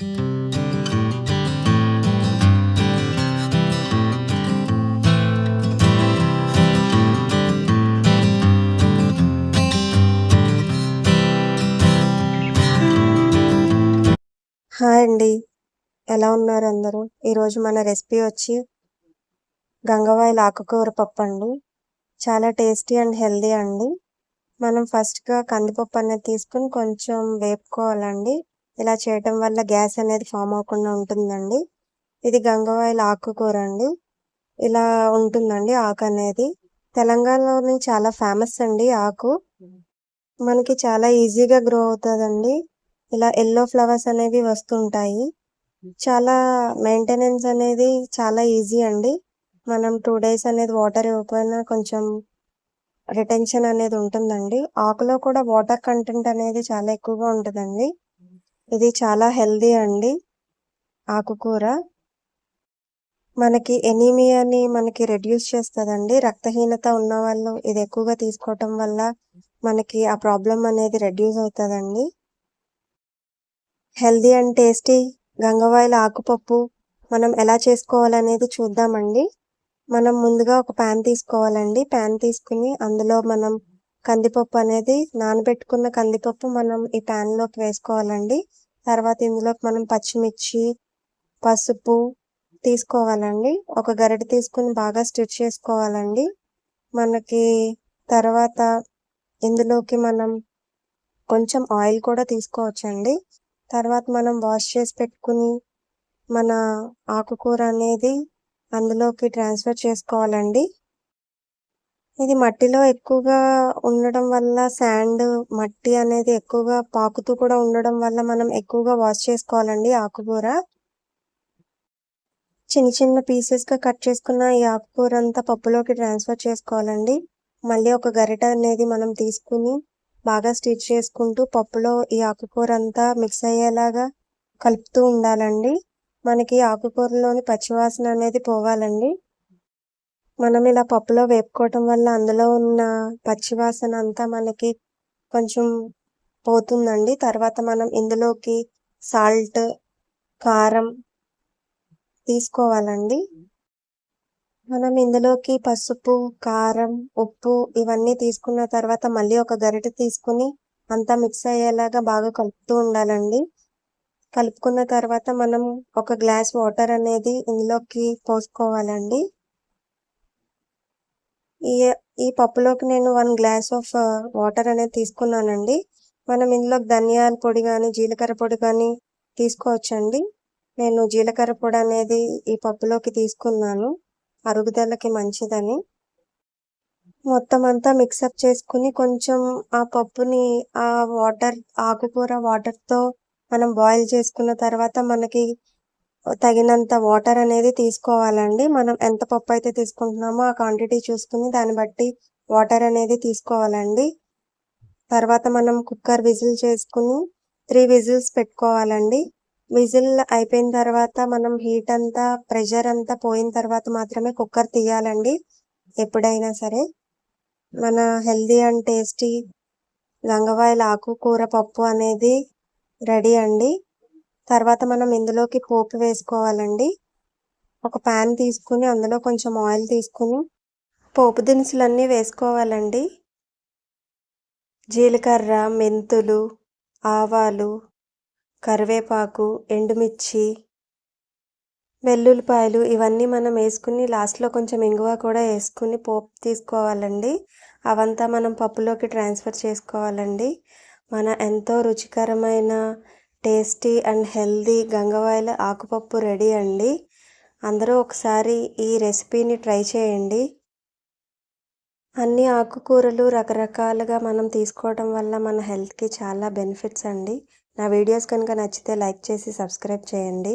Hi అండి. ఎలా ఉన్నారు అందరూ? ఈరోజు మన రెసిపీ వచ్చి గంగవాయిల ఆకుకూర పప్పు అండి. చాలా టేస్టీ అండ్ హెల్దీ అండి. మనం ఫస్ట్గా కందిపప్పు అనేది తీసుకుని కొంచెం వేపుకోవాలండి. ఇలా చేయటం వల్ల గ్యాస్ అనేది ఫామ్ అవ్వకుండా ఉంటుందండి. ఇది గంగవాయిల ఆకుకూర అండి. ఇలా ఉంటుందండి ఆకు అనేది. తెలంగాణలోని చాలా ఫేమస్ అండి ఆకు. మనకి చాలా ఈజీగా గ్రో అవుతుందండి. ఇలా ఎల్లో ఫ్లవర్స్ అనేవి వస్తుంటాయి. చాలా మెయింటెనెన్స్ అనేది చాలా ఈజీ అండి. మనం టూ డేస్ అనేది వాటర్ ఇవ్వకపోయినా కొంచెం రిటెన్షన్ అనేది ఉంటుందండి. ఆకులో కూడా వాటర్ కంటెంట్ అనేది చాలా ఎక్కువగా ఉంటుందండి. ఇది చాలా హెల్దీ అండి. ఆకుకూర. మనకి ఎనీమియాని మనకి రెడ్యూస్ చేస్తుందండి. రక్తహీనత ఉన్న వాళ్ళు ఇది ఎక్కువగా తీసుకోవటం వల్ల మనకి ఆ ప్రాబ్లం అనేది రెడ్యూస్ అవుతుందండి. హెల్దీ అండ్ టేస్టీ గంగవాయిల ఆకుపప్పు మనం ఎలా చేసుకోవాలనేది చూద్దామండి. మనం ముందుగా ఒక ప్యాన్ తీసుకోవాలండి. ప్యాన్ తీసుకుని అందులో మనం కందిపప్పు అనేది నానబెట్టుకున్న కందిపప్పు మనం ఈ ప్యాన్లోకి వేసుకోవాలండి. తర్వాత ఇందులోకి మనం పచ్చిమిర్చి పసుపు తీసుకోవాలండి. ఒక గరిటె తీసుకుని బాగా స్టిచ్ చేసుకోవాలండి. మనకి తర్వాత ఇందులోకి మనం కొంచెం ఆయిల్ కూడా తీసుకోవచ్చండి. తర్వాత మనం వాష్ చేసి పెట్టుకుని మన ఆకుకూర అనేది అందులోకి ట్రాన్స్ఫర్ చేసుకోవాలండి. ఇది మట్టిలో ఎక్కువగా ఉండడం వల్ల శాండ్ మట్టి అనేది ఎక్కువగా పాకుతూ కూడా ఉండడం వల్ల మనం ఎక్కువగా వాష్ చేసుకోవాలండి ఆకుకూర. చిన్న చిన్న పీసెస్గా కట్ చేసుకున్న ఈ ఆకుకూర అంతా పప్పులోకి ట్రాన్స్ఫర్ చేసుకోవాలండి. మళ్ళీ ఒక గరిట అనేది మనం తీసుకుని బాగా స్టిచ్ చేసుకుంటూ పప్పులో ఈ ఆకుకూర అంతా మిక్స్ అయ్యేలాగా కలుపుతూ ఉండాలండి. మనకి ఆకుకూరలోని పచ్చివాసన అనేది పోవాలండి. మనం ఇలా పప్పులో వేపుకోవటం వల్ల అందులో ఉన్న పచ్చివాసన అంతా మనకి కొంచెం పోతుందండి. తర్వాత మనం ఇందులోకి సాల్ట్ కారం తీసుకోవాలండి. మనం ఇందులోకి పసుపు కారం ఉప్పు ఇవన్నీ తీసుకున్న తర్వాత మళ్ళీ ఒక గరిటె తీసుకుని అంతా మిక్స్ అయ్యేలాగా బాగా కలుపుతూ ఉండాలండి. కలుపుకున్న తర్వాత మనం ఒక గ్లాస్ వాటర్ అనేది ఇందులోకి పోసుకోవాలండి. ఈ ఈ పప్పులోకి నేను వన్ గ్లాస్ ఆఫ్ వాటర్ అనేది తీసుకున్నానండి. మనం ఇందులోకి ధనియాల పొడి కానీ జీలకర్ర పొడి కానీ తీసుకోవచ్చండి. నేను జీలకర్ర పొడి అనేది ఈ పప్పులోకి తీసుకున్నాను. అరుగుదలకి మంచిదని. మొత్తం అంతా మిక్సప్ చేసుకుని కొంచెం ఆ పప్పుని ఆ వాటర్ ఆకుకూర వాటర్తో మనం బాయిల్ చేసుకున్న తర్వాత మనకి తగినంత వాటర్ అనేది తీసుకోవాలండి. మనం ఎంత పప్పు అయితే తీసుకుంటున్నామో ఆ క్వాంటిటీ చూసుకుని దాన్ని బట్టి వాటర్ అనేది తీసుకోవాలండి. తర్వాత మనం కుక్కర్ విజిల్ చేసుకుని త్రీ విజిల్స్ పెట్టుకోవాలండి. విజిల్ అయిపోయిన తర్వాత మనం హీట్ అంతా ప్రెషర్ అంతా పోయిన తర్వాత మాత్రమే కుక్కర్ తీయాలండి. ఎప్పుడైనా సరే. మన హెల్దీ అండ్ టేస్టీ గంగవాయిల ఆకుకూర పప్పు అనేది రెడీ అండి. తర్వాత మనం ఇందులోకి పోపు వేసుకోవాలండి. ఒక ప్యాన్ తీసుకుని అందులో కొంచెం ఆయిల్ తీసుకుని పోపు దినుసులన్నీ వేసుకోవాలండి. జీలకర్ర మెంతులు ఆవాలు కరివేపాకు ఎండుమిర్చి వెల్లుల్లిపాయలు ఇవన్నీ మనం వేసుకుని లాస్ట్లో కొంచెం ఇంగువ కూడా వేసుకుని పోపు తీసుకోవాలండి. అవంతా మనం పప్పులోకి ట్రాన్స్ఫర్ చేసుకోవాలండి. మన ఎంతో రుచికరమైన టేస్టీ అండ్ హెల్దీ గంగవాయిల ఆకుపప్పు రెడీ అండి. అందరూ ఒకసారి ఈ రెసిపీని ట్రై చేయండి. అన్ని ఆకుకూరలు రకరకాలుగా మనం తీసుకోవడం వల్ల మన హెల్త్కి చాలా బెనిఫిట్స్ అండి. నా వీడియోస్ కనుక నచ్చితే లైక్ చేసి సబ్స్క్రైబ్ చేయండి.